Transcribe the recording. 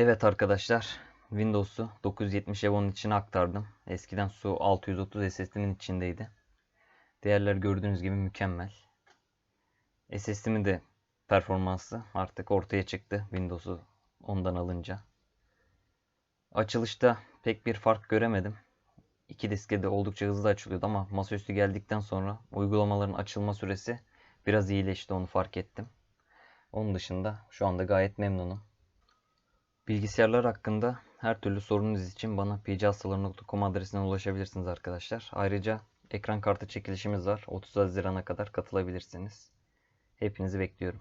Evet arkadaşlar, Windows'u 970 Evo'nun içine aktardım. Eskiden su 630 SSD'nin içindeydi. Değerler gördüğünüz gibi mükemmel. SSD'min de performansı artık ortaya çıktı Windows'u ondan alınca. Açılışta pek bir fark göremedim. İki diske de oldukça hızlı açılıyordu ama masaüstü geldikten sonra uygulamaların açılma süresi biraz iyileşti onu fark ettim. Onun dışında şu anda gayet memnunum. Bilgisayarlar hakkında her türlü sorunuz için bana pchastaları.com adresinden ulaşabilirsiniz arkadaşlar. Ayrıca ekran kartı çekilişimiz var. 30 Haziran'a kadar katılabilirsiniz. Hepinizi bekliyorum.